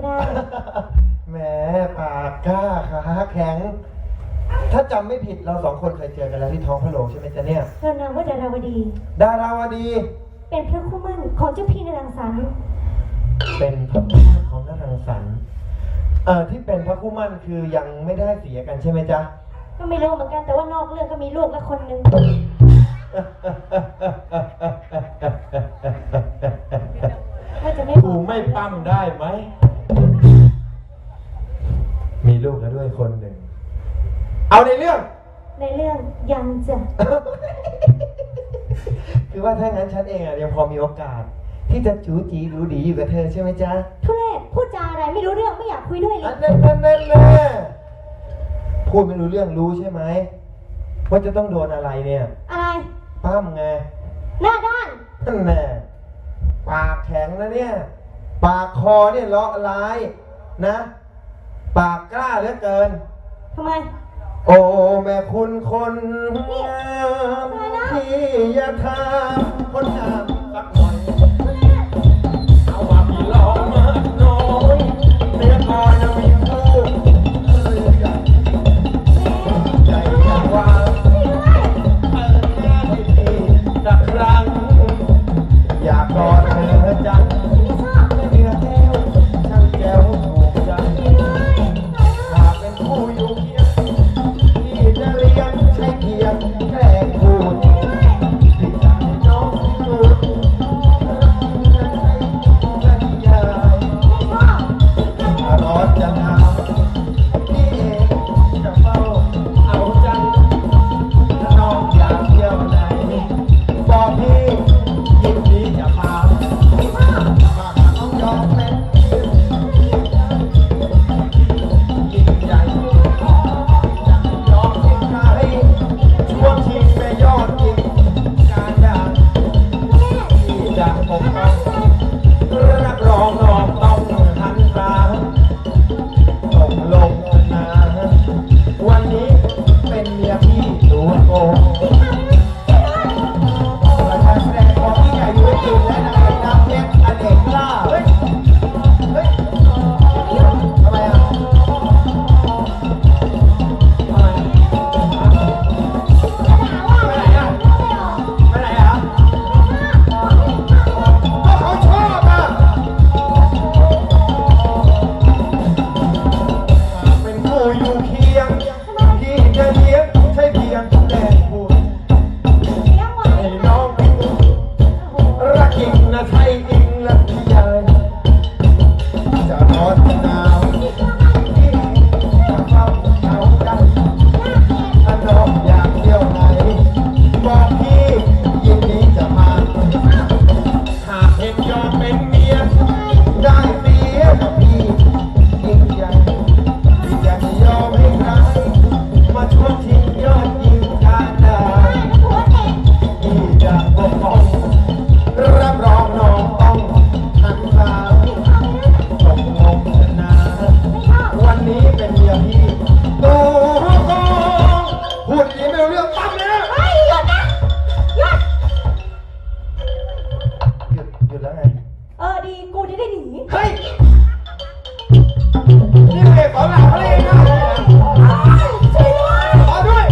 ก็ได้ แหมปากกล้าขาแข็ง ถ้าจำไม่ผิดเราสองคนเคยเจอกันแล้วที่ท้องพระโรงใช่ไหมจ๊ะเนี่ยเรานามว่าดาราวดี ดาราวดี เป็นพระคู่มั่นของเจ้าพี่นรังสรรค์เป็นพระคู่มั่นของนรังสรรค์เอ่อที่เป็นพระคู่มั่นคือยังไม่ได้เสียกันใช่ไหมจ๊ะ ก็ไม่รู้เหมือนกันแต่ว่านอกเรื่องก็มีลูกแล้วคนหนึงว่าจะไม่บกูอกไม่ปั้มได้ไหม มีลูกแล้วด้วยคนหนึ่ง เอาในเรื่อง ในเรื่องยังจะคือว่าถ้างั้นฉันเองอะยังพอมีโอกาส ที่จะจูจีดูดีอยู่กับเธอใช่ไหมจ๊ะทุเรศพูดจาอะไรไม่รู้เรื่องไม่อยากคุยด้วยเลอัยนนั้นนั่นนั่นแน่พูดไม่รู้เรื่องรู้ใช่ไหมว่าจะต้องโดนอะไรเนี่ยอะไร ปั้มไงหน้าด้านนั่นแน่ปากแข็งนะเนี่ย ปากคอเนี่ยเลาะร้ายนะ ปากกล้าเหลือเกิน ทำไม โอ้แม่คุณคนนี่งามทำไมนะที่อย่าทำคนงามสักหน่อยเอาว่าพี่ลองมาน้อยเสียก่อนยังมีคู่เรือใหญ่ใหญ่อย่างว่าเปิดหน้าให้พี่สักครั้งอยากกอดเธอจัง